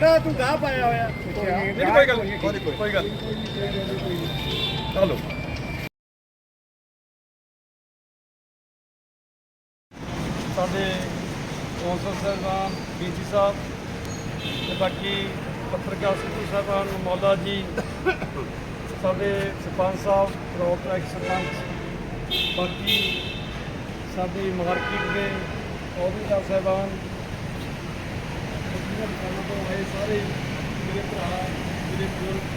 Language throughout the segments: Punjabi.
ਕਿਹੜਾ ਤੂੰ ਗਾਹ ਪਾਇਆ ਹੋਇਆ। ਨਹੀਂ ਕੋਈ ਗੱਲ ਨਹੀਂ ਕੋਈ ਗੱਲ ਚਲੋ। ਸਾਡੇ ਕੌਂਸਲ ਸਾਹਿਬਾਨ ਡੀਸੀ ਸਾਹਿਬ ਤੇ ਬਾਕੀ ਪੱਤਰਕਾਰ ਸਿੱਧੂ ਸਾਹਿਬਾਨ ਮੌਲਾ ਜੀ ਸਾਡੇ ਸਰਪੰਚ ਸਾਹਿਬ ਰੋਕ ਐਕਸ ਸਰਪੰਚ ਬਾਕੀ ਸਾਡੀ ਮਾਰਕੀਟ ਦੇ ਅਹੁਦੇਦਾਰ ਸਾਹਿਬਾਨ ਜਿਹੜੇ ਦੁਕਾਨਾਂ ਤੋਂ ਆਏ ਸਾਰੇ ਮੇਰੇ ਭਰਾ ਮੇਰੇ ਬਜ਼ੁਰਗ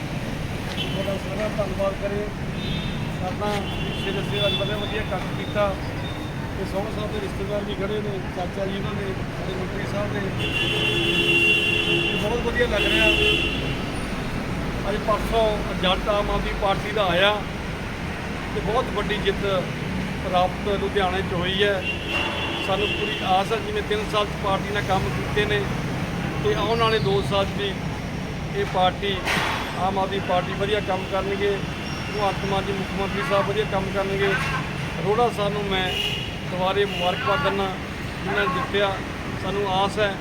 ਤੁਹਾਡਾ ਸਾਰਾ ਧੰਨਵਾਦ ਕਰੇ ਸਾਡਾ ਸਿਰ ਸਿਰ ਅੱਜ ਵਧੀਆ ਵਧੀਆ ਕੰਮ ਕੀਤਾ ਤੇ ਸੋਹਣ ਸਾਹਿਬ ਦੇ ਰਿਸ਼ਤੇਦਾਰ ਵੀ ਖੜੇ ਨੇ ਚਾਚਾ ਜੀ ਉਹਨਾਂ ਦੇ ਸਾਡੇ ਮੰਤਰੀ ਸਾਹਿਬ ਦੇ ਬਹੁਤ ਵਧੀਆ ਲੱਗ ਰਿਹਾ ਅੱਜ ਪਰਸੋਂ ਜੱਟ ਆਮ ਆਦਮੀ ਪਾਰਟੀ ਦਾ ਆਇਆ ਤੇ ਬਹੁਤ ਵੱਡੀ ਜਿੱਤ ਪ੍ਰਾਪਤ ਲੁਧਿਆਣੇ 'ਚ ਹੋਈ ਹੈ ਸਾਨੂੰ ਪੂਰੀ ਆਸ ਹੈ ਜਿਵੇਂ 3 ਸਾਲ 'ਚ ਪਾਰਟੀ ਨਾਲ ਕੰਮ ਕੀਤੇ ਨੇ ਤੇ ਆਉਣ ਵਾਲੇ 2 ਸਾਲ 'ਚ ਵੀ ਇਹ ਪਾਰਟੀ, ਆਮ ਆਦਮੀ ਪਾਰਟੀ ਵਧੀਆ ਕੰਮ ਕਰਨਗੇ ਭਗਵੰਤ ਮਾਨ ਜੀ ਮੁੱਖ ਮੰਤਰੀ ਸਾਹਿਬ ਵਧੀਆ ਕੰਮ ਕਰਨਗੇ। ਅਰੋੜਾ ਸਾਹਿਬ ਨੂੰ ਮੈਂ ਦੁਬਾਰੇ ਮੁਬਾਰਕਬਾਦ ਦਿੰਦਾ ਜਿਨ੍ਹਾਂ ਨੇ ਜਿੱਤਿਆ, ਸਾਨੂੰ ਆਸ ਹੈ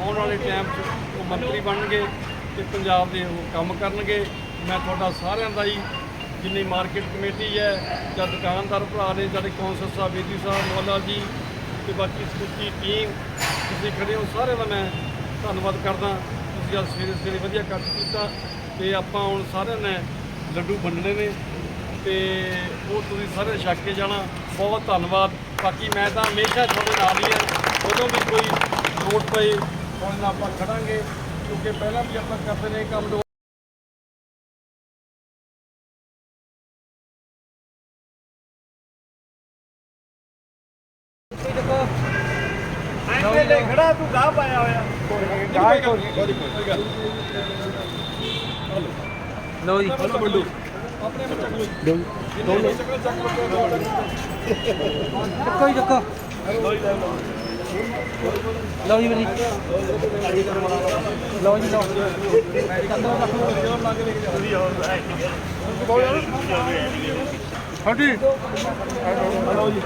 ਆਉਣ ਵਾਲੇ ਟਾਈਮ 'ਚ ਉਹ ਮੰਤਰੀ ਬਣਨਗੇ ਤੇ ਪੰਜਾਬ ਦੇ ਉਹ ਕੰਮ ਕਰਨਗੇ। ਮੈਂ ਤੁਹਾਡਾ ਸਾਰਿਆਂ ਦਾ ਹੀ, ਜਿੰਨੀ ਮਾਰਕੀਟ ਕਮੇਟੀ ਹੈ, ਜਾਂ ਦੁਕਾਨਦਾਰ ਭਰਾ ਨੇ, ਜਾਂ ਕੌਂਸਲ ਸਾਹਿਬ ਬੇਦੀ ਸਾਹਿਬ ਮੌਲਾ ਜੀ ਤੇ ਬਾਕੀ ਸਮੁੱਚੀ ਟੀਮ ਤੁਸੀਂ ਖੜੇ ਹੋ, ਸਾਰਿਆਂ ਦਾ ਮੈਂ ਧੰਨਵਾਦ ਕਰਦਾ। ਤੁਸੀਂ ਅੱਜ ਸਵੇਰੇ ਸਵੇਰੇ ਵਧੀਆ ਕੱਟ ਕੀਤਾ ਤੇ ਆਪਾਂ ਹੁਣ ਸਾਰਿਆਂ ਨੇ ਲੱਡੂ ਵੰਡਣੇ ਨੇ ਤੇ ਉਹ ਤੁਸੀਂ ਸਾਰੇ ਛੱਕ ਕੇ ਜਾਣਾ। ਬਹੁਤ ਧੰਨਵਾਦ। ਬਾਕੀ ਮੈਂ ਤਾਂ ਹਮੇਸ਼ਾ ਤੁਹਾਡੇ ਨਾਲ ਹੀ ਹਾਂ। ਉਦੋਂ ਵੀ ਕੋਈ ਲੋੜ ਪਏ ਹੁਣ ਆਪਾਂ ਖੜਾਂਗੇ, ਕਿਉਂਕਿ ਪਹਿਲਾਂ ਵੀ ਆਪਾਂ ਕਰਦੇ ਨੇ ਕੰਮ ਐਵੇਂ ਖੜਾ ਤੂੰ ਗਾਹ ਪਾਇਆ ਹੋਇਆ। ਜਾਏ ਕੋਈ ਕੋਈ ਗੱਲ ਲਓ ਜੀ। ਚਲੋ ਬੰਡੂ। ਆਪਣੇ ਵਿੱਚ ਚੱਕ ਲਓ ਦੋ ਲੋ ਚੱਕ। ਚੱਕ ਲਓ ਚੱਕੋ ਲਓ ਜੀ ਵੀਰ ਜੀ। ਲਓ ਜੀ ਲਓ। ਹਾਂਜੀ। ਹਲੋ ਜੀ।